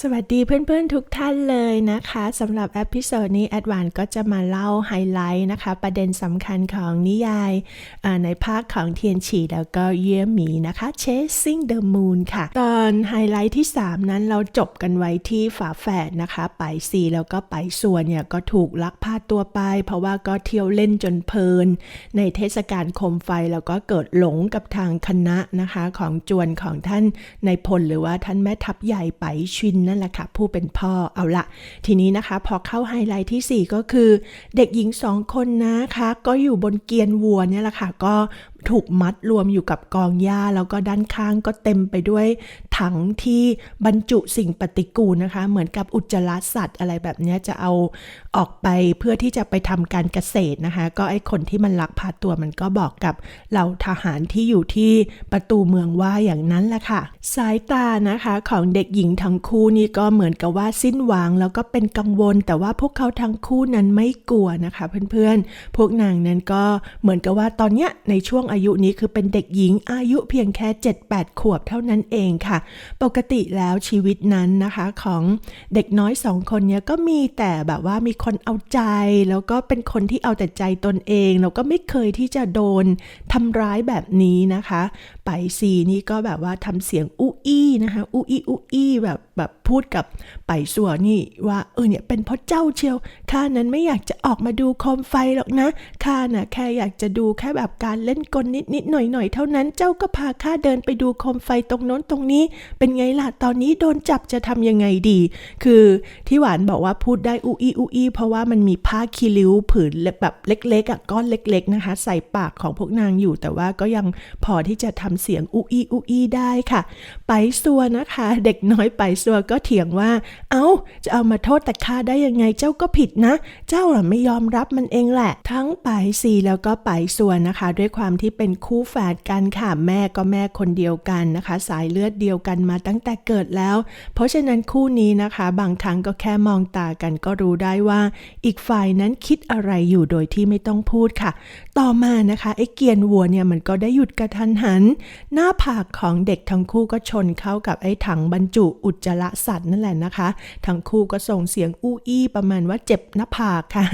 สวัสดีเพื่อนๆทุกท่านเลยนะคะสำหรับเอพิโซดนี้แอดวานก็จะมาเล่าไฮไลท์นะคะ ประเด็นสำคัญของนิยายในภาคของเทียนฉีแล้วก็เยี่ยหมีนะคะ Chasing the Moon ค่ะ ตอนไฮไลท์ที่ 3 นั้นเราจบกันไว้ที่ฝาแฝดนะคะไปซีแล้วก็ไปส่วนเนี่ยก็ถูกลักพาตัวไป เพราะว่าก็เที่ยวเล่นจนเพลิน ในเทศกาลโคมไฟแล้วก็เกิดหลงกับทางคณะนะคะของจวนของท่านในพลหรือว่าท่านแม่ทัพใหญ่ไปชินนั่นแหละค่ะ ผู้เป็นพ่อเอาละทีนี้นะคะพอเข้าไฮไลท์ที่ 4 ก็คือ เด็กหญิงสองคนนะคะ ก็อยู่บนเกียนวัวเนี่ยแหละค่ะ ก็ ถูกมัดรวมอยู่กับกองหญ้า แล้วก็ด้านข้างก็เต็มไปด้วยถังที่บรรจุสิ่งปฏิกูลนะคะ เหมือนกับอุจจาระสัตว์อะไรแบบนี้จะเอาออกไปเพื่อที่จะไปทำการเกษตรนะคะ ก็ไอคนที่มันลักพาตัวมันก็บอกกับเหล่าทหารที่อยู่ที่ประตูเมืองว่าอย่างนั้นแหละค่ะ สายตานะคะของเด็กหญิงทั้งคู่นี่ก็เหมือนกับว่าสิ้นหวังแล้วก็เป็นกังวล แต่ว่าพวกเขาทั้งคู่นั้นไม่กลัวนะคะ เพื่อนๆ พวกนางนั้นก็เหมือนกับว่าตอนเนี้ยในช่วงอาายุนี้คือเป็นเด็กหญิงอายุเพียงแค่ 7-8 ขวบเท่านั้นเองค่ะ ปกติแล้วชีวิตนั้นนะคะของเด็กน้อยสองคนเนี้ยก็มีแต่แบบว่ามีคนเอาใจ แล้วก็เป็นคนที่เอาแต่ใจตนเองแล้วก็ไม่เคยที่จะโดนทำร้ายแบบนี้นะคะไปซีนี่ก็แบบว่าทำเสียงอู้อี้นะคะอู้อี้อู้อี้แบบแบบพูดกับไปสัวนี่ว่าเออเนี่ยเป็นเพราะเจ้าเชียวข้านั้นไม่อยากจะออกมาดูโคมไฟหรอกนะข้าน่ะแค่อยากจะดูแค่แบบการเล่นกลนิดนิดๆหน่อยหน่อยๆเท่านั้นเจ้าก็พาข้าเดินไปดูโคมไฟตรงโน้นตรงนี้ เป็นไงล่ะตอนนี้โดนจับจะทำยังไงดี คือที่หวานบอกว่าพูดได้อูอีอูอีเพราะว่ามันมีผ้าคีริ้วผืนแบบเล็กๆอะก้อนเล็ก ๆนะคะ ใส่ปากของพวกนางอยู่ แต่ว่าก็ยังพอที่จะทำเสียงอูอีอูอีได้ค่ะ ไปสัวนะคะ เด็กน้อยไปสัวก็เถียงว่า เอ้าจะเอามาโทษแต่ข้าได้ยังไงเจ้าก็ผิดนะ เจ้าอะไม่ยอมรับมันเองแหละ ทั้งไปซีแล้วก็ไปสัวนะคะ ด้วยความที่เป็นคู่แฝดกันค่ะ แม่ก็แม่คนเดียวกันนะคะ สายเลือดเดียวกันมาตั้งแต่เกิดแล้ว เพราะฉะนั้นคู่นี้นะคะ บางครั้งก็แค่มองตากันก็รู้ได้ว่า อีกฝ่ายนั้นคิดอะไรอยู่โดยที่ไม่ต้องพูดค่ะ ต่อมานะคะไอ้เกียนวัวเนี่ยมันก็ได้หยุดกระทันหัน หน้าผากของเด็กทั้งคู่ก็ชนเข้ากับไอ้ถังบรรจุอุจจาระสัตว์นั่นแหละนะคะ ทั้งคู่ก็ส่งเสียงอู้อี้ประมาณว่าเจ็บหน้าผากค่ะ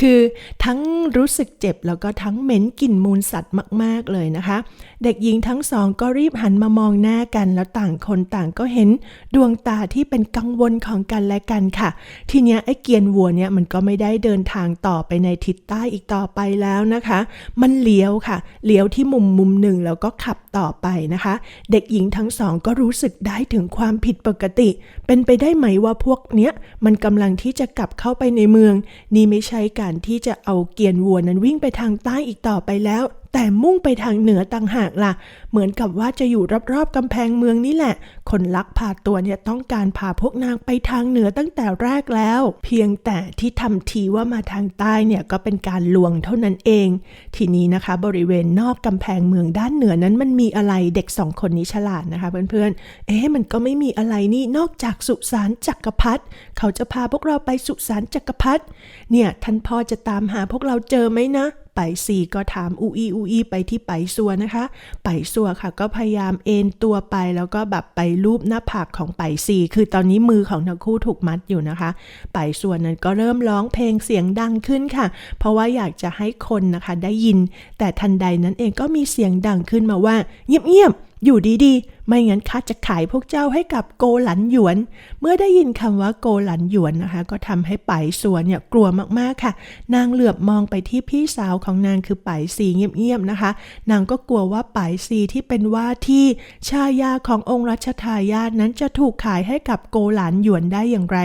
คือทั้งรู้สึกเจ็บแล้วก็ทั้งเหม็นกลิ่นมูลสัตว์มาก ๆเลยนะคะ เด็กหญิงทั้งสองก็รีบหันมามองหน้ากัน แล้วต่างคนต่างก็เห็นดวงตาที่เป็นกังวลของกันและกันค่ะ ทีเนี้ยไอ้เกียนวัวเนี่ยมันก็ไม่ได้เดินทางต่อไปในทิศใต้อีกต่อไปแล้วนะคะมันเลี้ยวค่ะ เลี้ยวที่มุมมุมหนึ่งแล้วก็ขับต่อไปนะคะ เด็กหญิงทั้งสองก็รู้สึกได้ถึงความผิดปกติ เป็นไปได้ไหมว่าพวกเนี้ยมันกำลังที่จะกลับเข้าไปในเมือง นี่ไม่ใช่การที่จะเอาเกียนวัวนั้นวิ่งไปทางใต้อีกต่อไปแล้ว แต่มุ่งไปทางเหนือต่างหากล่ะ เหมือนกับว่าจะอยู่รอบๆกำแพงเมืองนี่แหละ คนลักพาตัวเนี่ยต้องการพาพวกนางไปทางเหนือตั้งแต่แรกแล้ว เพียงแต่ที่ทำทีว่ามาทางใต้เนี่ยก็เป็นการลวงเท่านั้นเอง ทีนี้นะคะ บริเวณนอกกำแพงเมืองด้านเหนือนั้นมันมีอะไรเด็กสองคนนี้ฉลาดนะคะเพื่อนๆ เอ๊ะมันก็ไม่มีอะไรนี่นอกจากสุสานจักรพรรดิเขาจะพาพวกเราไปสุสานจักรพรรดิเนี่ยท่านพ่อจะตามหาพวกเราเจอไหมนะ ไปซีก็ถามอูอีอูอีไปที่ไปซัวนะคะ ไปซัวค่ะ ก็พยายามเอนตัวไปแล้วก็แบบไปรูปหน้าผากของไปซีคือตอนนี้มือของทั้งคู่ถูกมัดอยู่นะคะ ไปซัวนั้นก็เริ่มร้องเพลงเสียงดังขึ้นค่ะ เพราะว่าอยากจะให้คนนะคะได้ยิน แต่ทันใดนั้นเองก็มีเสียงดังขึ้นมาว่าเงียบๆ อยู่ดีๆ ไม่งั้นข้าจะขายพวกเจ้าให้กับโกหลันหยวน เมื่อได้ยินคำว่าโกหลันหยวนนะคะ ก็ทำให้ไปสัวเนี่ยกลัวมากๆค่ะ นางเหลือบมองไปที่พี่สาวของนางคือไปซีเงียบๆนะคะ นางก็กลัวว่าไปซีที่เป็นว่าที่ชายาขององค์รัชทายาทนั้นจะถูกขายให้กับโกหลานหยวนได้อย่างไร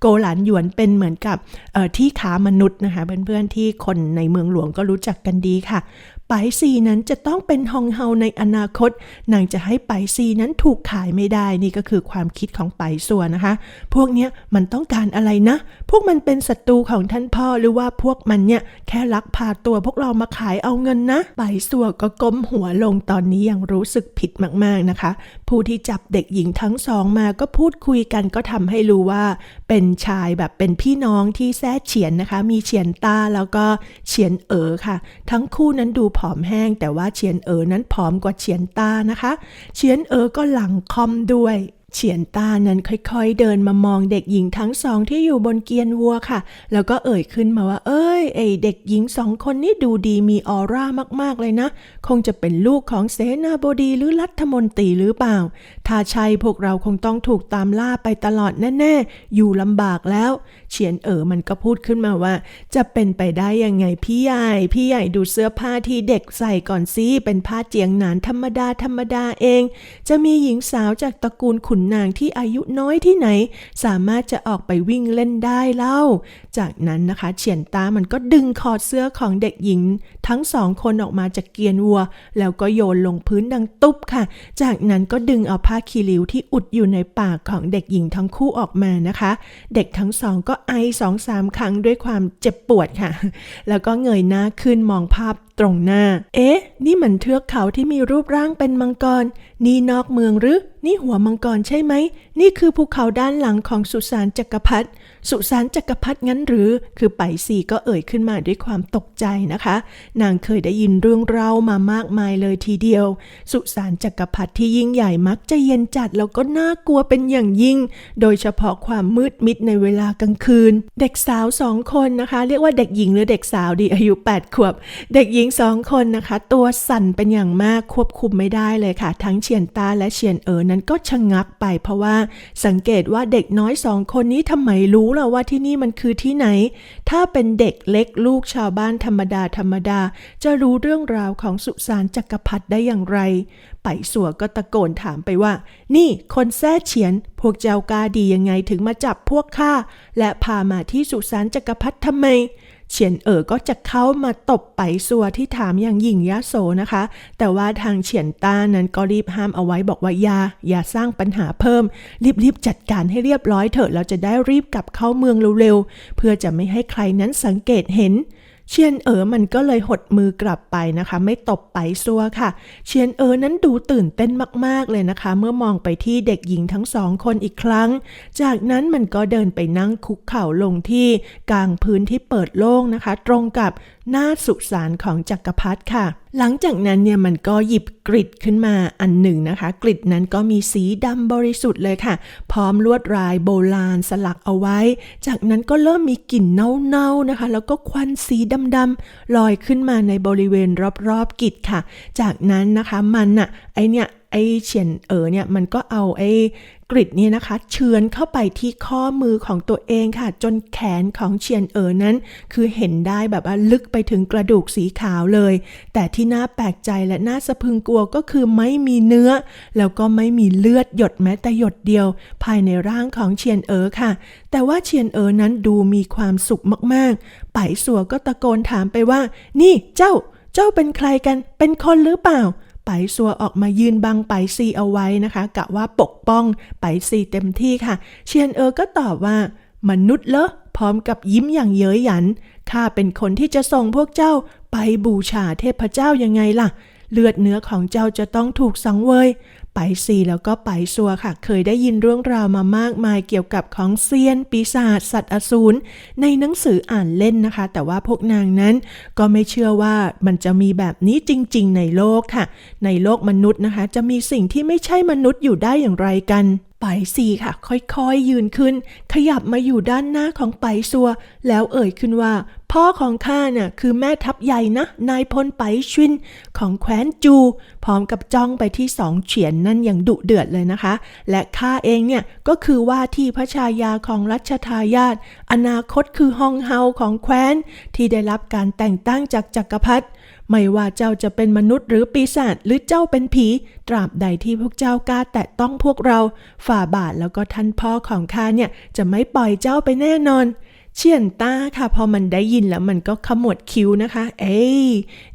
โกหลานหยวนเป็นเหมือนกับที่ค้ามนุษย์นะคะเพื่อนๆที่คนในเมืองหลวงก็รู้จักกันดีค่ะ ไปซีนั้นจะต้องเป็นฮองเฮาในอนาคต นางจะให้ไปซีนั้นถูกขายไม่ได้นี่ก็คือความคิดของไปสัวนะคะ พวกเนี้ยมันต้องการอะไรนะ พวกมันเป็นศัตรูของท่านพ่อหรือว่าพวกมันเนี่ยแค่ลักพาตัวพวกเรามาขายเอาเงินนะ ไปสัวก็ก้มหัวลงตอนนี้ยังรู้สึกผิดมากๆนะคะ ผู้ที่จับเด็กหญิงทั้งสองมาก็พูดคุยกันก็ทำให้รู้ว่า เป็นชายแบบเป็นพี่น้องที่แซ่เฉียนนะคะ มีเฉียนตาแล้วก็เฉียนเอ๋อค่ะ ทั้งคู่นั้นดูผอมแห้ง แต่ว่าเฉียนเอ๋อนั้นผอมกว่าเฉียนตานะคะ เฉียนเอ๋อก็หลังคอมด้วย เฉียนตานั้นค่อยๆ เดินมามองเด็กหญิงทั้งสองที่อยู่บนเกียนวัวค่ะ แล้วก็เอ่ยขึ้นมาว่า เอ้ยไอเด็กหญิงสองคนนี้ดูดีมีออร่ามากๆเลยนะ คงจะเป็นลูกของเสนาบดีหรือรัฐมนตรีหรือเปล่า ถ้าใช่พวกเราคงต้องถูกตามล่าไปตลอดแน่ๆ อยู่ลำบากแล้ว เฉียนเอ๋อมันก็พูดขึ้นมาว่า จะเป็นไปได้ยังไงพี่ใหญ่ พี่ใหญ่ดูเสื้อผ้าที่เด็กใส่ก่อนสิเป็นผ้าเจียงหนานธรรมดาธรรมดาเอง จะมีหญิงสาวจากตระกูลขุนนางที่อายุน้อยที่ไหน สามารถจะออกไปวิ่งเล่นได้เล่า จากนั้นนะคะ เฉียนตามันก็ดึงคอเสื้อของเด็กหญิงทั้งสองคนออกมาจากเกียนวัว แล้วก็โยนลงพื้นดังตุ๊บค่ะ จากนั้นก็ดึงเอาผ้าคีริ้วที่อุดอยู่ในปากของเด็กหญิงทั้งคู่ออกมานะคะ เด็กทั้งสองก็ไอสองสามครั้งด้วยความเจ็บปวดค่ะ แล้วก็เงยหน้าขึ้นมองภาพตรงหน้า เอ๊ะ นี่มันเทือกเขาที่มีรูปร่างเป็นมังกร นี่นอกเมืองหรือ นี่หัวมังกรใช่ไหม นี่คือภูเขาด้านหลังของสุสานจักรพรรดิ สุสานจักรพรรดิงั้นหรือ คือไปสีก็เอ่ยขึ้นมาด้วยความตกใจนะคะ นางเคยได้ยินเรื่องเล่ามามากมายเลยทีเดียว สุสานจักรพรรดิที่ยิ่งใหญ่มักจะเย็นจัดแล้วก็น่ากลัวเป็นอย่างยิ่ง โดยเฉพาะความมืดมิดในเวลากลางคืน เด็กสาวสองคนนะคะ เรียกว่าเด็กหญิงหรือเด็กสาวดีอายุ 8 ขวบ เด็กหญิงสองคนนะคะ ตัวสั่นเป็นอย่างมากควบคุมไม่ได้เลยค่ะ ทั้งเฉียนตาและเฉียนเอ๋อนั้นก็ชะงักไป เพราะว่าสังเกตว่าเด็กน้อยสองคนนี้ทำไมรู้้หรอว่าที่นี่มันคือที่ไหน ถ้าเป็นเด็กเล็กลูกชาวบ้านธรรมดาธรรมดา จะรู้เรื่องราวของสุสานจักรพรรดิได้อย่างไร ไปสัวก็ตะโกนถามไปว่า นี่คนแท้เฉียน พวกเจ้ากาดียังไงถึงมาจับพวกข้า และพามาที่สุสานจักรพรรดิทำไม เฉียนเอ๋อก็จะเข้ามาตบไปสัวที่ถามอย่างหยิ่งยะโสนะคะ แต่ว่าทางเฉียนต้านั้นก็รีบห้ามเอาไว้บอกว่าอย่าอย่าสร้างปัญหาเพิ่ม รีบๆจัดการให้เรียบร้อยเถอะเราจะได้รีบกลับเข้าเมืองเร็วๆเพื่อจะไม่ให้ใครนั้นสังเกตเห็น เชียนเอ๋อมันก็เลยหดมือกลับไปนะคะ ไม่ตบไปซัวค่ะ เชียนเอ๋อนั้นดูตื่นเต้นมากๆเลยนะคะ เมื่อมองไปที่เด็กหญิงทั้งสองคนอีกครั้ง จากนั้นมันก็เดินไปนั่งคุกเข่าลงที่กลางพื้นที่เปิดโล่งนะคะ ตรงกับ หน้าสุสานของจักรพรรดิค่ะ หลังจากนั้นเนี่ยมันก็หยิบกริดขึ้นมาอันหนึ่งนะคะ กริดนั้นก็มีสีดำบริสุทธิ์เลยค่ะ พร้อมลวดลายโบราณสลักเอาไว้ จากนั้นก็เริ่มมีกลิ่นเน่าๆนะคะ แล้วก็ควันสีดำๆลอยขึ้นมาในบริเวณรอบๆกิจค่ะ จากนั้นนะคะมันอะไอเนี่ย ไอเฉียนเอ๋อเนี่ยมันก็เอาไอกริดเนี่ยนะคะเฉือนเข้าไปที่ข้อมือของตัวเองค่ะ จนแขนของเฉียนเอ๋อนั้น คือเห็นได้แบบว่าลึกไปถึงกระดูกสีขาวเลย แต่ที่น่าแปลกใจและน่าสะพึงกลัวก็คือไม่มีเนื้อ แล้วก็ไม่มีเลือดหยดแม้แต่หยดเดียว ภายในร่างของเฉียนเอ๋อค่ะ แต่ว่าเฉียนเอ๋อนั้นดูมีความสุขมากๆ ไปสัวก็ตะโกนถามไปว่า นี่เจ้า เจ้าเป็นใครกัน เป็นคนหรือเปล่า ไปซัวออกมายืนบังไปซีเอาไว้นะคะกะว่าปกป้องไปซีเต็มที่ค่ะ เชียนเออก็ตอบว่ามนุษย์เหรอพร้อมกับยิ้มอย่างเย้ยหยันข้าเป็นคนที่จะส่งพวกเจ้าไปบูชาเทพเจ้ายังไงล่ะ เลือดเนื้อของเจ้าจะต้องถูกสังเวย ไปซีแล้วก็ไปซัวค่ะ เคยได้ยินเรื่องราวมามากมายเกี่ยวกับของเซียน ปีศาจสัตว์อสูรในหนังสืออ่านเล่นนะคะ แต่ว่าพวกนางนั้นก็ไม่เชื่อว่ามันจะมีแบบนี้จริง ๆ ในโลกค่ะ ในโลกมนุษย์นะคะ จะมีสิ่งที่ไม่ใช่มนุษย์อยู่ได้อย่างไรกัน ไปซีค่ะ ค่อยๆยืนขึ้น ขยับมาอยู่ด้านหน้าของไปซัว แล้วเอ่ยขึ้นว่า พ่อของข้าน่ะคือแม่ทัพใหญ่นะ นายพลไปชินของแคว้นจู พร้อมกับจ้องไปที่สองเฉียนนั่นอย่างดุเดือดเลยนะคะ และข้าเองเนี่ยก็คือว่าที่พระชายาของรัชทายาทอนาคตคือฮองเฮาของแคว้นที่ได้รับการแต่งตั้งจากจักรพรรดิ ไม่ว่าเจ้าจะเป็นมนุษย์หรือปีศาจหรือเจ้าเป็นผี ตราบใดที่พวกเจ้ากล้าแตะต้องพวกเรา ฝ่าบาทแล้วก็ท่านพ่อของข้าเนี่ยจะไม่ปล่อยเจ้าไปแน่นอน เชียนต้าค่ะ พอมันได้ยินแล้วมันก็ขมวดคิ้วนะคะ เอ้ย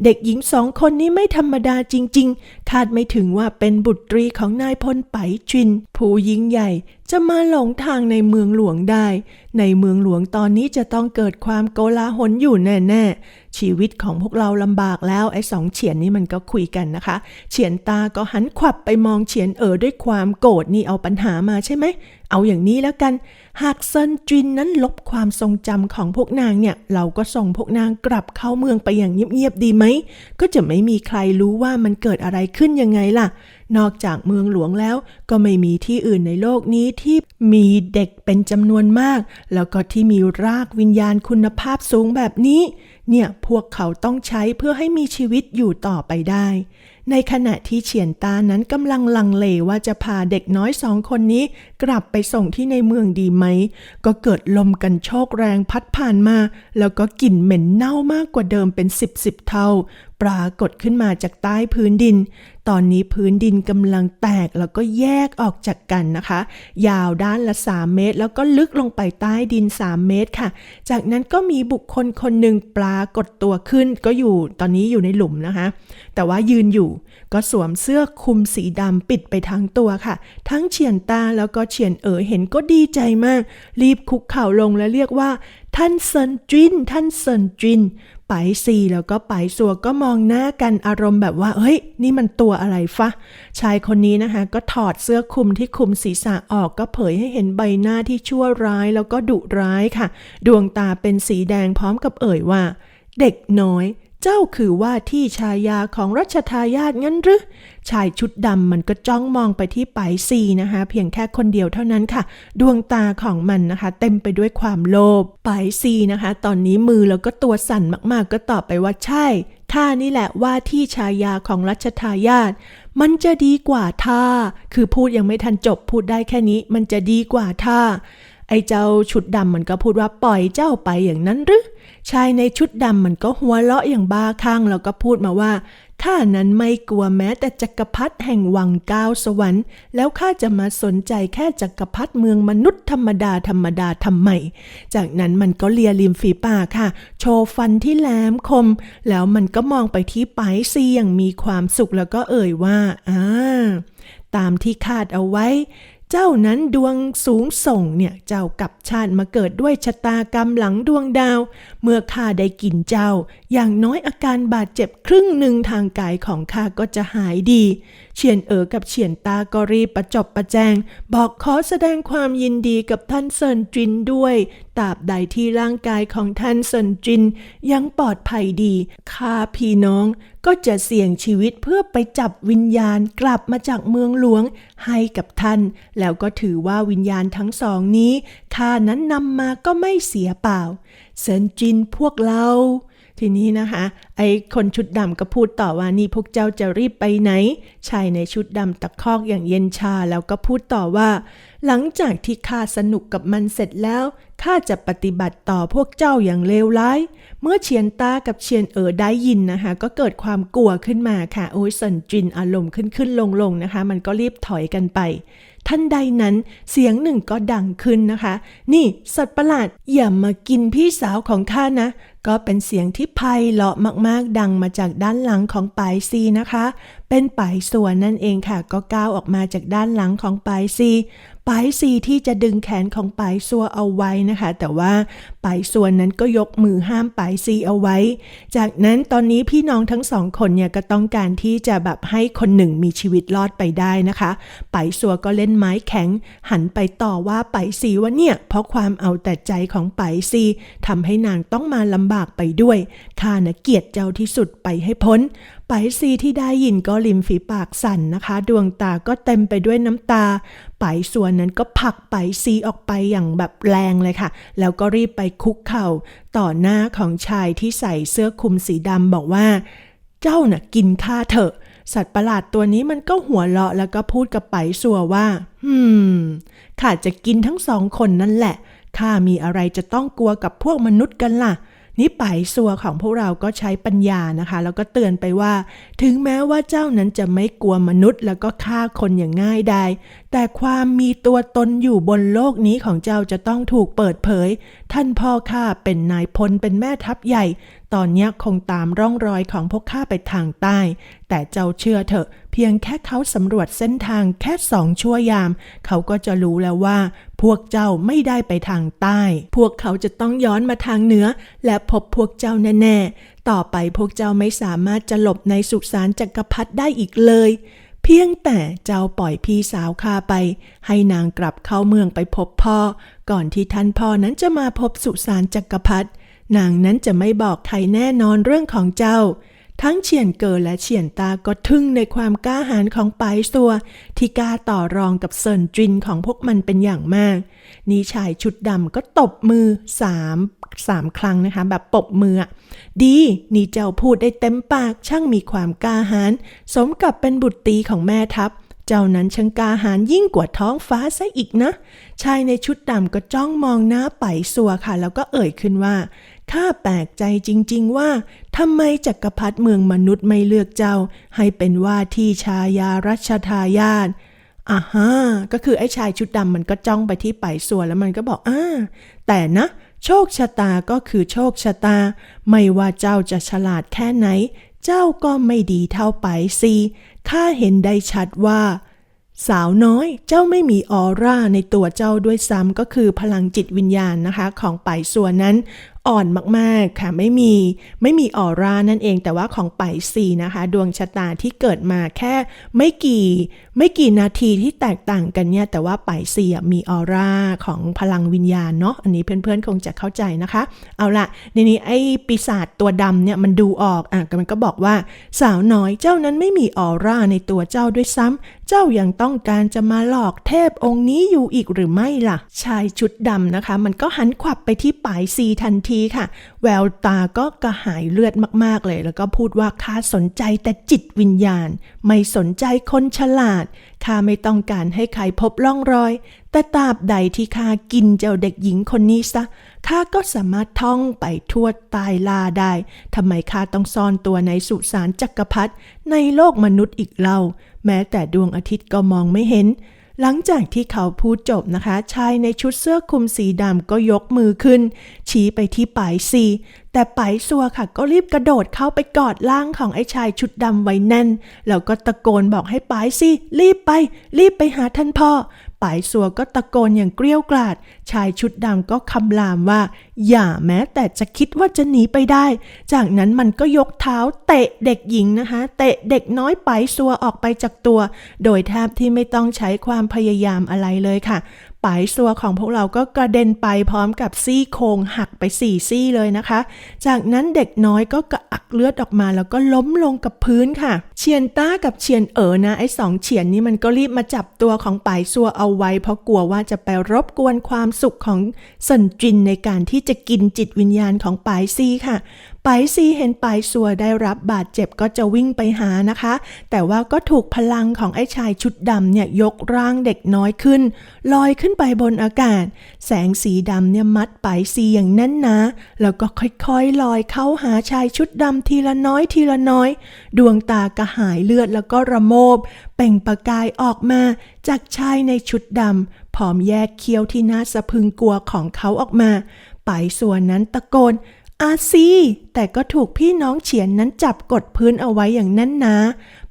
เด็กหญิงสองคนนี้ไม่ธรรมดาจริง ๆ คาดไม่ถึงว่าเป็นบุตรีของนายพลไปชิน ผู้ยิ่งใหญ่จะมาหลงทางในเมืองหลวงได้ ในเมืองหลวงตอนนี้จะต้องเกิดความโกลาหลอยู่แน่ๆ ชีวิตของพวกเราลำบากแล้วไอ้สองเฉียนนี่มันก็คุยกันนะคะ เฉียนตาก็หันขวับไปมองเฉียนเอ๋อด้วยความโกรธนี่เอาปัญหามาใช่ไหม เอาอย่างนี้แล้วกัน หากเซินจินนั้นลบความทรงจำของพวกนางเนี่ย เราก็ส่งพวกนางกลับเข้าเมืองไปอย่างเงียบๆดีไหม ก็จะไม่มีใครรู้ว่ามันเกิดอะไรขึ้นยังไงล่ะนอกจากเมืองหลวงแล้วก็ไม่มีที่อื่นในโลกนี้ที่มีเด็กเป็นจำนวนมาก แล้วก็ที่มีรากวิญญาณคุณภาพสูงแบบนี้ เนี่ยพวกเขาต้องใช้เพื่อให้มีชีวิตอยู่ต่อไปได้ ในขณะที่เฉียนตานั้นกำลังลังเลว่าจะพาเด็กน้อยสองคนนี้ กลับไปส่งที่ในเมืองดีไหม ก็เกิดลมกันโชกแรงพัดผ่านมา แล้วก็กลิ่นเหม็นเน่ามากกว่าเดิมเป็นสิบสิบเท่าปรากฏขึ้นมาจากใต้พื้นดิน ตอนนี้พื้นดินกำลังแตกแล้วก็แยกออกจากกันนะคะ ยาวด้านละ 3 เมตร แล้วก็ลึกลงไปใต้ดิน 3 เมตรค่ะ จากนั้นก็มีบุคคลคนหนึ่งปรากฏตัวขึ้นก็อยู่ตอนนี้อยู่ในหลุมนะคะ แต่ว่ายืนอยู่ก็สวมเสื้อคลุมสีดำปิดไปทั้งตัวค่ะ ทั้งเฉียนตาแล้วก็เฉียนเอ๋อเห็นก็ดีใจมาก รีบคุกเข่าลงและเรียกว่า ท่านเซินจินท่านเซินจินไปซีแล้วก็ไปสัวก็มองหน้ากันอารมณ์แบบว่า เฮ้ย นี่มันตัวอะไรฟะ ชายคนนี้นะคะ ก็ถอดเสื้อคลุมที่คลุมศีรษะออกก็เผยให้เห็นใบหน้าที่ชั่วร้ายแล้วก็ดุร้ายค่ะ ดวงตาเป็นสีแดงพร้อมกับเอ่ยว่า เด็กน้อย เจ้าคือว่าที่ชายาของรัชทายาทงั้นหรือ ชายชุดดำมันก็จ้องมองไปที่ไปซีนะคะ เพียงแค่คนเดียวเท่านั้นค่ะ ดวงตาของมันนะคะ เต็มไปด้วยความโลภไปซีนะคะ ตอนนี้มือแล้วก็ตัวสั่นมากๆ ก็ตอบไปว่าใช่ข้านี่แหละว่าที่ชายาของรัชทายาทมันจะดีกว่าท่า คือพูดยังไม่ทันจบพูดได้แค่นี้ มันจะดีกว่าท่า ไอ้เจ้าชุดดำมันก็พูดว่าปล่อยเจ้าไปอย่างนั้นหรือ ชายในชุดดำมันก็หัวเราะอย่างบ้าคลั่งแล้วก็พูดมาว่าข้านั้นไม่กลัวแม้แต่จักรพรรดิแห่งวังก้าวสวรรค์ แล้วข้าจะมาสนใจแค่จักรพรรดิเมืองมนุษย์ธรรมดาธรรมดาทำไม จากนั้นมันก็เลียริมฝีปากค่ะ โชว์ฟันที่แหลมคม แล้วมันก็มองไปที่ไปซีอย่างมีความสุขแล้วก็เอ่ยว่าอ่าตามที่คาดเอาไว้ เจ้านั้นดวงสูงส่งเนี่ยเจ้ากลับชาติมาเกิดด้วยชะตากรรมหลังดวงดาว เมื่อข้าได้กินเจ้า อย่างน้อยอาการบาดเจ็บครึ่งหนึ่งทางกายของข้าก็จะหายดี เฉียนเอ๋อกับเฉียนตาก็รีบประจบประแจง บอกขอแสดงความยินดีกับท่านเซินจินด้วยตราบใดที่ร่างกายของท่านเซินจินยังปลอดภัยดีข้าพี่น้อง ก็จะเสี่ยงชีวิตเพื่อไปจับวิญญาณกลับมาจากเมืองหลวงให้กับท่าน แล้วก็ถือว่าวิญญาณทั้งสองนี้ข้านั้นนำมาก็ไม่เสียเปล่าเซินจินพวกเราทีนี้นะคะ ไอ้คนชุดดำก็พูดต่อว่านี่พวกเจ้าจะรีบไปไหน ชายในชุดดำตะคอกอย่างเย็นชาแล้วก็พูดต่อว่า หลังจากที่ข้าสนุกกับมันเสร็จแล้ว ข้าจะปฏิบัติต่อพวกเจ้าอย่างเลวร้าย เมื่อเฉียนตากับเฉียนเอ๋อได้ยินนะคะ ก็เกิดความกลัวขึ้นมาค่ะโอ้ยสันจินอารมณ์ขึ้นขึ้นลงลงนะคะ มันก็รีบถอยกันไป ท่านใดนั้นเสียงหนึ่งก็ดังขึ้นนะคะ นี่สัตว์ประหลาดอย่ามากินพี่สาวของข้านะ ก็เป็นเสียงที่ไพเราะมากๆ ดังมาจากด้านหลังของปายซีนะคะเป็นปายส่วนนั่นเองค่ะ ก็ก้าวออกมาจากด้านหลังของปายซีปายซีที่จะดึงแขนของปายซัวเอาไว้นะคะ แต่ว่าปายส่วนนั้นก็ยกมือห้ามปายซีเอาไว้ จากนั้นตอนนี้พี่น้องทั้งสองคนเนี่ยก็ต้องการที่จะแบบให้คนหนึ่งมีชีวิตรอดไปได้นะคะปายซัวก็เล่นไม้แข็ง หันไปต่อว่าปายซีว่าเนี่ย เพราะความเอาแต่ใจของปายซีทำให้นางต้องมาลำบากไปด้วยข้านะเกียดเจ้าที่สุดไปให้พ้น ไปซีที่ได้ยินก็ริมฝีปากสั่นนะคะ ดวงตาก็เต็มไปด้วยน้ำตา ไปส่วนนั้นก็ผลักไปซีออกไปอย่างแบบแรงเลยค่ะ แล้วก็รีบไปคุกเข่า ต่อหน้าของชายที่ใส่เสื้อคลุมสีดำบอกว่า เจ้าน่ะกินข้าเถอะ สัตว์ประหลาดตัวนี้มันก็หัวเราะแล้วก็พูดกับไปสัวว่า หืมข้าจะกินทั้งสองคนนั่นแหละข้ามีอะไรจะต้องกลัวกับพวกมนุษย์กันล่ะ นี่ไปสัวของพวกเราก็ใช้ปัญญานะคะ แล้วก็เตือนไปว่า ถึงแม้ว่าเจ้านั้นจะไม่กลัวมนุษย์ แล้วก็ฆ่าคนอย่างง่ายได้ แต่ความมีตัวตนอยู่บนโลกนี้ของเจ้าจะต้องถูกเปิดเผย ท่านพ่อข้าเป็นนายพลเป็นแม่ทัพใหญ่ ตอนนี้คงตามร่องรอยของพวกข้าไปทางใต้ แต่เจ้าเชื่อเถอะ เพียงแค่เขาสำรวจเส้นทางแค่สองชั่วยาม เขาก็จะรู้แล้วว่า พวกเจ้าไม่ได้ไปทางใต้ พวกเขาจะต้องย้อนมาทางเหนือ และพบพวกเจ้าแน่ๆ ต่อไปพวกเจ้าไม่สามารถจะหลบในสุสานจักรพรรดิได้อีกเลย เพียงแต่เจ้าปล่อยพี่สาวข้าไป ให้นางกลับเข้าเมืองไปพบพ่อ ก่อนที่ท่านพ่อนั้นจะมาพบสุสานจักรพรรดินางนั้นจะไม่บอกใครแน่นอนเรื่องของเจ้า ทั้งเฉียนเกิดและเฉียนตาก็ทึ่งในความกล้าหาญของไปายซัว ที่กล้าต่อรองกับเซินจินของพวกมันเป็นอย่างมาก นี่ชายชุดดำก็ตบมือสามสามครั้งนะคะ แบบปบมือ ดี นี่เจ้าพูดได้เต็มปากช่างมีความกล้าหาญสมกับเป็นบุตรตีของแม่ทัพ เจ้านั้นช่างกาหาญยิ่งกว่าท้องฟ้าซะอีกนะ ชายในชุดดำก็จ้องมองหน้าไปสัวค่ะ แล้วก็เอ่ยขึ้นว่าข้าแปลกใจจริง ๆ ว่าทำไมจักรพรรดิเมืองมนุษย์ไม่เลือกเจ้า ให้เป็นว่าที่ชายารัชทายาทอ่าฮะก็คือไอ้ชายชุดดำมันก็จ้องไปที่ไปสัวแล้วมันก็บอกอ่าแต่นะ โชคชะตาก็คือโชคชะตา ไม่ว่าเจ้าจะฉลาดแค่ไหน เจ้าก็ไม่ดีเท่าไปสิข้าเห็นได้ชัดว่า สาวน้อยเจ้าไม่มีออร่าในตัวเจ้าด้วยซ้ำก็คือพลังจิตวิญญาณนะคะ ของไปส่วนนั้น อ่อนมากๆค่ะไม่มีไม่มีออร่านั่นเองแต่ว่าของไปซีนะคะ ดวงชะตาที่เกิดมาแค่ไม่กี่ไม่กี่นาทีที่แตกต่างกันเนี่ย แต่ว่าไปซีมีออร่าของพลังวิญญาณเนาะอันนี้เพื่อนๆคงจะเข้าใจนะคะ เอาละในนี้ไอ้ปีศาจตัวดำเนี่ยมันดูออกอะมันก็บอกว่าสาวน้อยเจ้านั้นไม่มีออร่าในตัวเจ้าด้วยซ้ำเจ้ายังต้องการจะมาหลอกเทพองค์นี้อยู่อีกหรือไม่ล่ะ ชายชุดดำนะคะ มันก็หันขวับไปที่ปายซีทันทีค่ะ แววตาก็กระหายเลือดมากๆเลย แล้วก็พูดว่าข้าสนใจแต่จิตวิญญาณ ไม่สนใจคนฉลาดข้าไม่ต้องการให้ใครพบร่องรอย แต่ตราบใดที่ข้ากินเจ้าเด็กหญิงคนนี้ซะข้าก็สามารถท่องไปทั่วตายลาได้ทำไมข้าต้องซ่อนตัวในสุสานจักรพรรดิในโลกมนุษย์อีกเล่า แม้แต่ดวงอาทิตย์ก็มองไม่เห็น หลังจากที่เขาพูดจบนะคะ ชายในชุดเสื้อคลุมสีดำก็ยกมือขึ้น ชี้ไปที่ปายซี แต่ปายซัวค่ะก็รีบกระโดดเข้าไปกอดร่างของไอ้ชายชุดดำไว้แน่น แล้วก็ตะโกนบอกให้ปายซีรีบไป รีบไปหาท่านพ่อปายซัวก็ตะโกนอย่างเกรี้ยวกราดชายชุดดำก็คำรามว่า อย่าแม้แต่จะคิดว่าจะหนีไปได้ จากนั้นมันก็ยกเท้าเตะเด็กหญิงนะคะเตะเด็กน้อยปายซัวออกไปจากตัว โดยแทบที่ไม่ต้องใช้ความพยายามอะไรเลยค่ะ ปายซัวของพวกเราก็กระเด็นไปพร้อมกับซี่โครงหักไปสี่ซี่เลยนะคะ จากนั้นเด็กน้อยก็กระอักเลือดออกมาแล้วก็ล้มลงกับพื้นค่ะเชียนต้ากับเชียนเอ๋อนะไอ้สองเฉียนนี้มันก็รีบมาจับตัวของปายซัวเอาไว้ เพราะกลัวว่าจะไปรบกวนความสุขของสันจินในการที่จะกินจิตวิญญาณของปายซี่ค่ะ ไปายซีเห็นปายซัวได้รับบาดเจ็บก็จะวิ่งไปหานะคะ แต่ว่าก็ถูกพลังของไอ้ชายชุดดำเนี่ยยกร่างเด็กน้อยขึ้น ลอยขึ้นไปบนอากาศ แสงสีดำเนี่ยมัดปายซีอย่างแน่นหนาแล้วก็ค่อยๆลอยเข้าหาชายชุดดำทีละน้อยทีละน้อย ดวงตากระหายเลือดแล้วก็ระโมบ เป่งประกายออกมาจากชายในชุดดำพร้อมแยกเคี้ยวที่น่าสะพึงกลัวของเขาออกมาปายส่วนนั้นตะโกน อาซีแต่ก็ถูกพี่น้องเฉียนนั้นจับกดพื้นเอาไว้อย่างแน่นหนา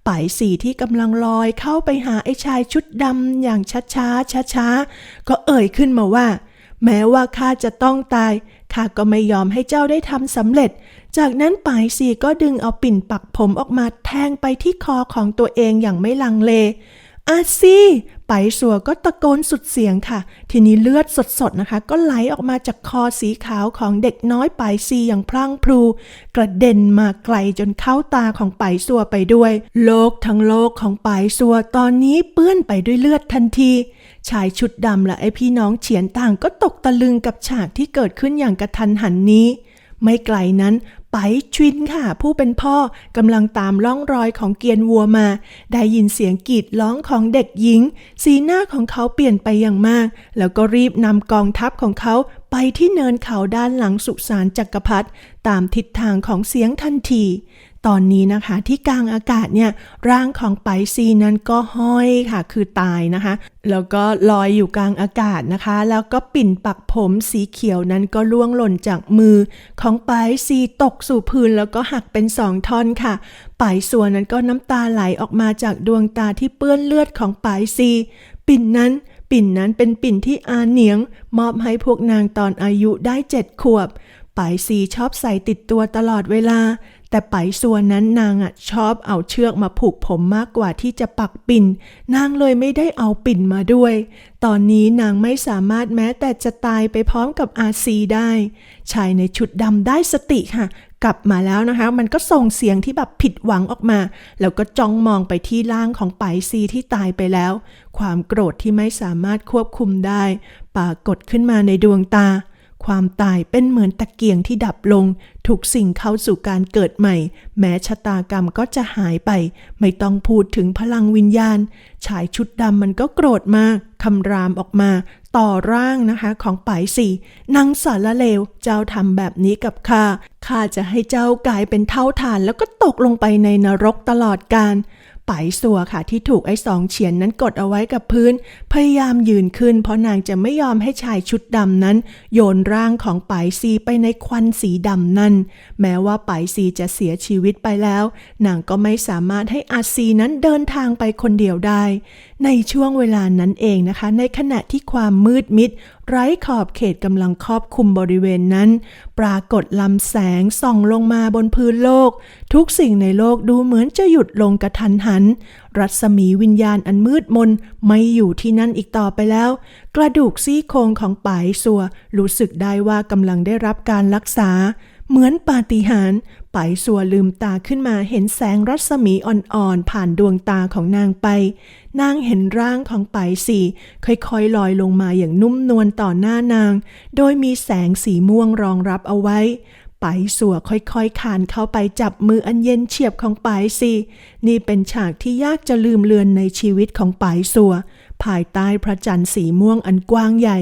ป่ายสีที่กำลังลอยเข้าไปหาไอ้ชายชุดดำอย่างช้าๆช้าๆก็เอ่ยขึ้นมาว่า แม้ว่าข้าจะต้องตายข้าก็ไม่ยอมให้เจ้าได้ทำสำเร็จ จากนั้นป่ายสีก็ดึงเอาปิ่นปักผมออกมาแทงไปที่คอของตัวเองอย่างไม่ลังเล อาซีไปสัวก็ตะโกนสุดเสียงค่ะ ทีนี้เลือดสดๆนะคะ ก็ไหลออกมาจากคอสีขาวของเด็กน้อยไปซีอย่างพลั่งพลู กระเด็นมาไกลจนเข้าตาของไปสัวไปด้วย โลกทั้งโลกของไปสัวตอนนี้เปื้อนไปด้วยเลือดทันที ชายชุดดำและไอพี่น้องเฉียนต่างก็ตกตะลึงกับฉากที่เกิดขึ้นอย่างกระทันหันนี้ ไม่ไกลนั้น ไปชินค่ะ ผู้เป็นพ่อกำลังตามล่องรอยของเกียนวัวมา ได้ยินเสียงกรีดร้องของเด็กหญิง สีหน้าของเขาเปลี่ยนไปอย่างมาก แล้วก็รีบนำกองทัพของเขาไปที่เนินเขาด้านหลังสุสานจักรพรรดิตามทิศทางของเสียงทันที ตอนนี้นะคะที่กลางอากาศเนี่ยร่างของไปซีนั้นก็ห้อยค่ะ คือตายนะคะ แล้วก็ลอยอยู่กลางอากาศนะคะ แล้วก็ปิ่นปักผมสีเขียวนั้นก็ล่วงหล่นจากมือของไปซีตกสู่พื้นแล้วก็หักเป็นสองท่อนค่ะปส่วนนั้นก็น้ำตาไหลออกมาจากดวงตาที่เปื้อนเลือดของปซี ปิ่นนั้นปิ่นนั้นเป็นปิ่นที่อาเหนียง มอบให้พวกนางตอนอายุได้เจ็ดขวบปายซีชอบใส่ติดตัวตลอดเวลา แต่ไปส่วนนั้นนางอะชอบเอาเชือกมาผูกผมมากกว่าที่จะปักปิ่น นางเลยไม่ได้เอาปิ่นมาด้วย ตอนนี้นางไม่สามารถแม้แต่จะตายไปพร้อมกับอาซีได้ ชายในชุดดำได้สติค่ะ กลับมาแล้วนะคะ มันก็ส่งเสียงที่แบบผิดหวังออกมา แล้วก็จ้องมองไปที่ร่างของไปซีที่ตายไปแล้ว ความโกรธที่ไม่สามารถควบคุมได้ ปรากฏขึ้นมาในดวงตา ความตายเป็นเหมือนตะเกียงที่ดับลง ทุกสิ่งเข้าสู่การเกิดใหม่ แม้ชะตากรรมก็จะหายไป ไม่ต้องพูดถึงพลังวิญญาณ ชายชุดดำมันก็โกรธมากคำรามออกมา ต่อร่างนะคะของป่ายสี่นางสารเลว เจ้าทำแบบนี้กับข้าข้าจะให้เจ้ากลายเป็นเท่าฐานแล้วก็ตกลงไปในนรกตลอดกาล ไปสัวค่ะที่ถูกไอ้สองเฉียนนั้นกดเอาไว้กับพื้น พยายามยืนขึ้น เพราะนางจะไม่ยอมให้ชายชุดดำนั้น โยนร่างของไปซีไปในควันสีดำนั้น แม้ว่าไปซีจะเสียชีวิตไปแล้ว นางก็ไม่สามารถให้อาซีนั้นเดินทางไปคนเดียวได้ ในช่วงเวลานั้นเองนะคะ ในขณะที่ความมืดมิดไร้ขอบเขตกำลังครอบคลุมบริเวณนั้น ปรากฏลำแสงส่องลงมาบนพื้นโลก ทุกสิ่งในโลกดูเหมือนจะหยุดลงกระทันหัน รัศมีวิญญาณอันมืดมนไม่อยู่ที่นั่นอีกต่อไปแล้ว กระดูกซี่โครงของป๋ายสัวรู้สึกได้ว่ากำลังได้รับการรักษา เหมือนปาฏิหาริย์ไปสัวลืมตาขึ้นมาเห็นแสงรัศมีอ่อนๆ ผ่านดวงตาของนางไป นางเห็นร่างของไปสีค่อยๆลอยลงมาอย่างนุ่มนวลต่อหน้านาง โดยมีแสงสีม่วงรองรับเอาไว้ไปสัวค่อยๆคานเข้าไปจับมืออันเย็นเฉียบของไปสีนี่เป็นฉากที่ยากจะลืมเลือนในชีวิตของไปสัวภายใต้พระจันทร์สีม่วงอันกว้างใหญ่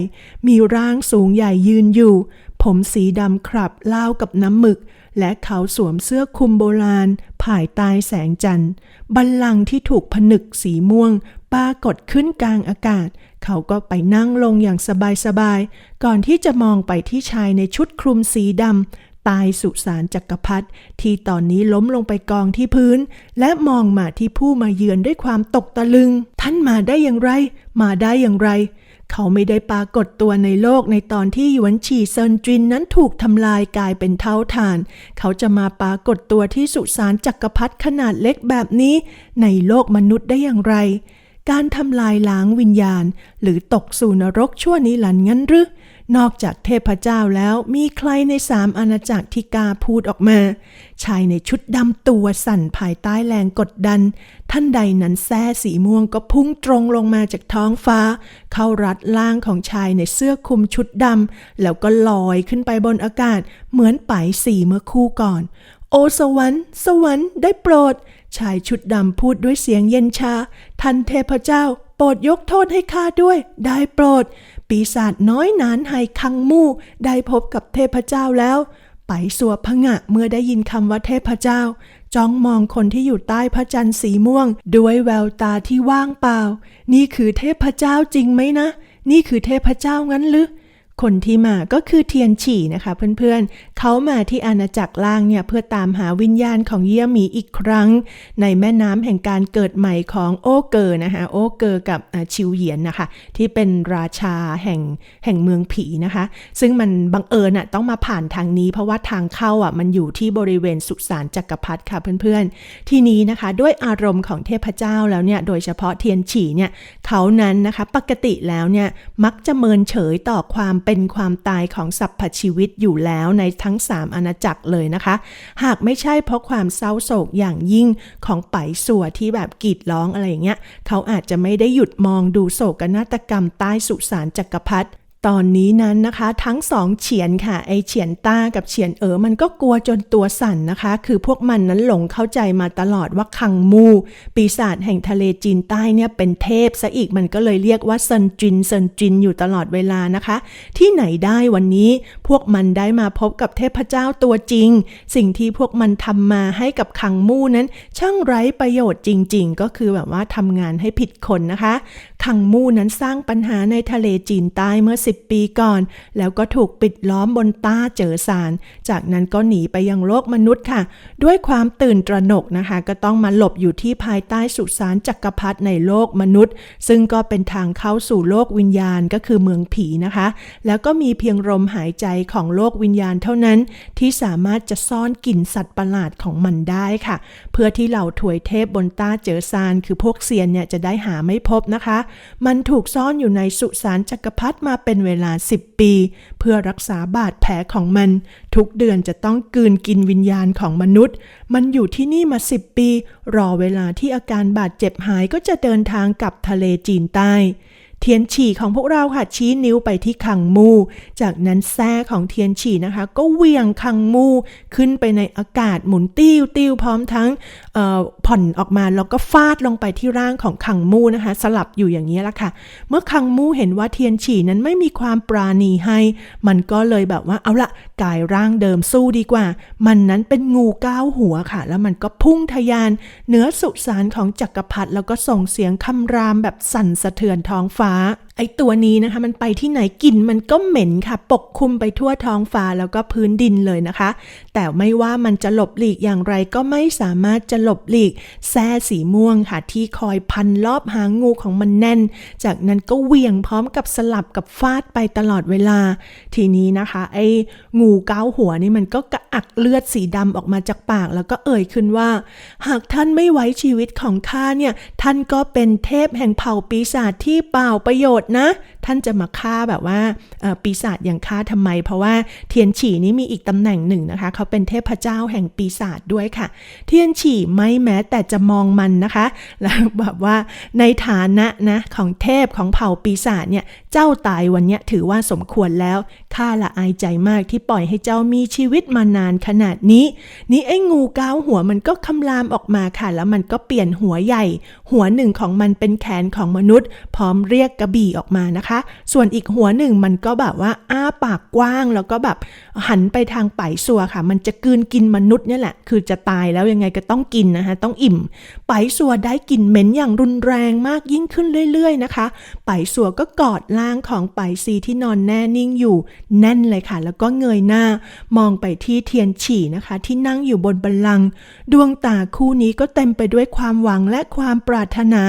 มีร่างสูงใหญ่ยืนอยู่ ผมสีดำครับเล่าวกับน้ำหมึก และเขาสวมเสื้อคลุมโบราณ ภายใต้แสงจันทร์ บัลลังก์ที่ถูกผนึกสีม่วงปรากฏขึ้นกลางอากาศ เขาก็ไปนั่งลงอย่างสบายๆ ก่อนที่จะมองไปที่ชายในชุดคลุมสีดำตายสุสานจักรพรรดิที่ตอนนี้ล้มลงไปกองที่พื้น และมองมาที่ผู้มาเยือนด้วยความตกตะลึง ท่านมาได้อย่างไร มาได้อย่างไร เขาไม่ได้ปรากฏตัวในโลกในตอนที่หยวนฉี่เซินจินนั้นถูกทำลายกลายเป็นเท่าฐาน เขาจะมาปรากฏตัวที่สุสานจักรพรรดิขนาดเล็กแบบนี้ ในโลกมนุษย์ได้อย่างไร การทำลายล้างวิญญาณ หรือตกสู่นรกชั่วนิรันดร์งั้นหรือ นอกจากเทพเจ้าแล้วมีใครในสามอาณาจักรที่กล้าพูดออกมา ชายในชุดดำตัวสั่นภายใต้แรงกดดัน ท่านใดนั้นแส้สีม่วงก็พุ่งตรงลงมาจากท้องฟ้า เข้ารัดล่างของชายในเสื้อคลุมชุดดำแล้วก็ลอยขึ้นไปบนอากาศ เหมือนไปสีเมื่อคู่ก่อน โอสวรรค์สวรรค์ได้โปรด ชายชุดดำพูดด้วยเสียงเย็นชา ท่านเทพเจ้าโปรดยกโทษให้ข้าด้วย ได้โปรด ปีศาจน้อยหนานไฮคังมู่ได้พบกับเทพเจ้าแล้ว ไปสัวพงะเมื่อได้ยินคำว่าเทพเจ้า จ้องมองคนที่อยู่ใต้พระจันทร์สีม่วง ด้วยแววตาที่ว่างเปล่า นี่คือเทพเจ้าจริงไหมนะ นี่คือเทพเจ้างั้นหรือ คนที่มาก็คือเทียนฉี่นะคะเพื่อนๆ เขามาที่อาณาจักรล่างเนี่ยเพื่อตามหาวิญญาณของเยี่ยหมีอีกครั้ง ในแม่น้ำแห่งการเกิดใหม่ของโอเกอร์นะคะโอเกอร์กับชิวเหยียนนะคะ ที่เป็นราชาแห่งแห่งเมืองผีนะคะ ซึ่งมันบังเอิญอะต้องมาผ่านทางนี้ เพราะว่าทางเข้าอะมันอยู่ที่บริเวณสุสานจักรพรรดิค่ะเพื่อนๆ ที่นี้นะคะด้วยอารมณ์ของเทพเจ้าแล้วเนี่ยโดยเฉพาะเทียนฉี่เนี่ยเขานั้นนะคะปกติแล้วเนี่ยมักจะเมินเฉยต่อความเป็นความตายของสรรพชีวิตอยู่แล้วในทั้ง 3 อาณาจักรเลยนะคะ หากไม่ใช่เพราะความเศร้าโศกอย่างยิ่งของไปสัวที่แบบกรีดร้องอะไรอย่างเงี้ยเขาอาจจะไม่ได้หยุดมองดูโศกนาฏกรรมใต้สุสานจักรพรรดิ ตอนนี้นั้นนะคะทั้งสองเฉียนค่ะ ไอเฉียนต้ากับเฉียนเอ๋อมันก็กลัวจนตัวสั่นนะคะ คือพวกมันนั้นหลงเข้าใจมาตลอดว่าคังมู ปีศาจแห่งทะเลจีนใต้เนี่ยเป็นเทพซะอีกมันก็เลยเรียกว่าเซินจินเซินจินอยู่ตลอดเวลานะคะ ที่ไหนได้วันนี้พวกมันได้มาพบกับเทพเจ้าตัวจริง สิ่งที่พวกมันทำมาให้กับคังมูนั้น ช่างไร้ประโยชน์จริง ๆ ก็คือแบบว่าทำงานให้ผิดคนนะคะ คังมู่นั้นสร้างปัญหาในทะเลจีนใต้เมื่อ 10 ปีก่อน แล้วก็ถูกปิดล้อมบนต้าเจอซานจากนั้นก็หนีไปยังโลกมนุษย์ค่ะ ด้วยความตื่นตระหนกนะคะ ก็ต้องมาหลบอยู่ที่ภายใต้สุสานจักรพรรดิในโลกมนุษย์ ซึ่งก็เป็นทางเข้าสู่โลกวิญญาณก็คือเมืองผีนะคะ แล้วก็มีเพียงลมหายใจของโลกวิญญาณเท่านั้น ที่สามารถจะซ่อนกลิ่นสัตว์ประหลาดของมันได้ค่ะ เพื่อที่เหล่าถวยเทพบนต้าเจอซาน คือพวกเซียนเนี่ยจะได้หาไม่พบนะคะมันถูกซ่อนอยู่ในสุสานจักรพรรดิมาเป็นเวลา 10 ปี เพื่อรักษาบาดแผลของมัน ทุกเดือนจะต้องกืนกินวิญญาณของมนุษย์ มันอยู่ที่นี่มา 10 ปี รอเวลาที่อาการบาดเจ็บหายก็จะเดินทางกลับทะเลจีนใต้ เทียนฉี่ของพวกเราค่ะชี้นิ้วไปที่คังมู จากนั้นแส้ของเทียนฉี่นะคะ ก็เวียงคังมูขึ้นไปในอากาศหมุนติ้วติ้วพร้อมทั้งผ่อนออกมาแล้วก็ฟาดลงไปที่ร่างของคังมูนะคะ สลับอยู่อย่างนี้ละค่ะ เมื่อคังมูเห็นว่าเทียนฉี่นั้นไม่มีความปราณีให้ มันก็เลยแบบว่าเอาละกายร่างเดิมสู้ดีกว่า มันนั้นเป็นงูก้าวหัวค่ะ แล้วมันก็พุ่งทะยานเหนือสุสานของจักรพรรดิแล้วก็ส่งเสียงคำรามแบบสั่นสะเทือนท้องฟ้า that ไอตัวนี้นะคะ มันไปที่ไหนกลิ่นมันก็เหม็นค่ะ ปกคลุมไปทั่วท้องฟ้าแล้วก็พื้นดินเลยนะคะ แต่ไม่ว่ามันจะหลบหลีกอย่างไรก็ไม่สามารถจะหลบหลีกแส้สีม่วงค่ะ ที่คอยพันรอบหางงูของมันแน่น จากนั้นก็เหวี่ยงพร้อมกับสลับกับฟาดไปตลอดเวลา ทีนี้นะคะ ไอ้งูเก้าหัวนี่มันก็กระอักเลือดสีดำออกมาจากปาก แล้วก็เอ่ยขึ้นว่า หากท่านไม่ไว้ชีวิตของข้าเนี่ย ท่านก็เป็นเทพแห่งเผ่าปีศาจที่เปล่าประโยชน์นะ ท่านจะมาฆ่าแบบว่าปีศาจอย่างข้าทำไม เพราะว่าเทียนฉี่นี่มีอีกตำแหน่งหนึ่งนะคะ เขาเป็นเทพเจ้าแห่งปีศาจด้วยค่ะ เทียนฉี่ไม่แม้แต่จะมองมันนะคะ แล้วแบบว่าในฐานะนะของเทพของเผ่าปีศาจเนี่ยเจ้าตายวันเนี้ยถือว่าสมควรแล้วข้าละอายใจมากที่ปล่อยให้เจ้ามีชีวิตมานานขนาดนี้ นี่ไอ้งูก้าวหัวมันก็คำรามออกมาค่ะ แล้วมันก็เปลี่ยนหัวใหญ่ หัวหนึ่งของมันเป็นแขนของมนุษย์ พร้อมเรียกกระบี่ออกมานะคะ ส่วนอีกหัวหนึ่งมันก็แบบว่าอ้าปากกว้างแล้วก็แบบหันไปทางไปสัวค่ะ มันจะกืนกินมนุษย์เนี่ยแหละ คือจะตายแล้วยังไงก็ต้องกินนะคะต้องอิ่มไปสัวได้กลิ่นเหม็นอย่างรุนแรงมากยิ่งขึ้นเรื่อยๆนะคะไปสัวก็กอดล่างของไปซีที่นอนแน่นิ่งอยู่แน่นเลยค่ะ แล้วก็เงยหน้ามองไปที่เทียนฉี่นะคะ ที่นั่งอยู่บนบัลลังก์ดวงตาคู่นี้ก็เต็มไปด้วยความหวังและความปรารถนา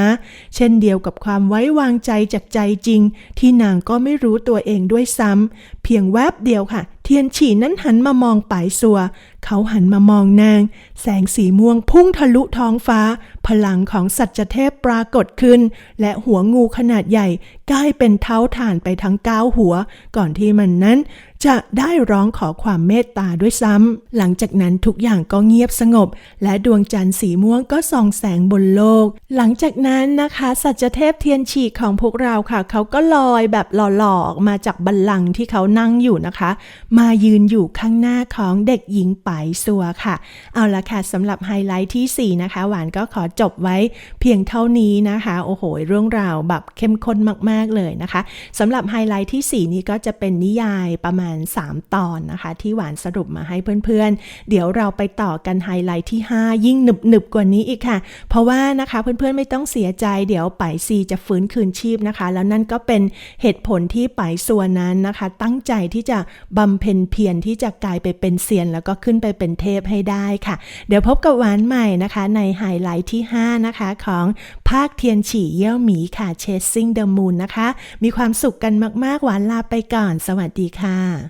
เช่นเดียวกับความไว้วางใจจากใจจริง ที่นางก็ไม่รู้ตัวเองด้วยซ้ำเพียงแวบเดียวค่ะ เทียนฉี่นั้นหันมามองป่ายสัว เขาหันมามองนาง แสงสีม่วงพุ่งทะลุท้องฟ้า พลังของสัจเทพปรากฏขึ้น และหัวงูขนาดใหญ่กลายเป็นเท้าถ่านไปทั้งเก้าหัว ก่อนที่มันนั้น จะได้ร้องขอความเมตตาด้วยซ้ำ หลังจากนั้นทุกอย่างก็เงียบสงบ และดวงจันทร์สีม่วงก็ส่องแสงบนโลก หลังจากนั้นนะคะ สัจเทพเทียนฉีกของพวกเราค่ะ เขาก็ลอยแบบหล่อๆออกมาจากบัลลังก์ที่เขานั่งอยู่นะคะ มายืนอยู่ข้างหน้าของเด็กหญิงไปายสัวค่ะ เอาละค่ะสำหรับไฮไลท์ที่ 4 นะคะ หวานก็ขอจบไว้เพียงเท่านี้นะคะ โอ้โห เรื่องราวแบบเข้มข้นมากๆเลยนะคะสำหรับไฮไลท์ที่ 4 นี้ก็จะเป็นนิยายประมาณ3 ตอนนะคะ ที่หวานสรุปมาให้เพื่อนๆ เดี๋ยวเราไปต่อกันไฮไลท์ที่ 5 ยิ่งหนึบหนึบกว่านี้อีกค่ะ เพราะว่านะคะเพื่อนๆไม่ต้องเสียใจ เดี๋ยวไปซีจะฟื้นคืนชีพนะคะ แล้วนั่นก็เป็นเหตุผลที่ไปส่วนนั้นนะคะ ตั้งใจที่จะบำเพ็ญเพียรที่จะกลายไปเป็นเซียน แล้วก็ขึ้นไปเป็นเทพให้ได้ค่ะ เดี๋ยวพบกับหวานใหม่นะคะในไฮไลท์ที่ 5 นะคะของภาคเทียนฉี่เยี่ยวหมีค่ะ Chasing the Moon นะคะ มีความสุขกันมาก ๆ หวานลาไปก่อน สวัสดีค่ะ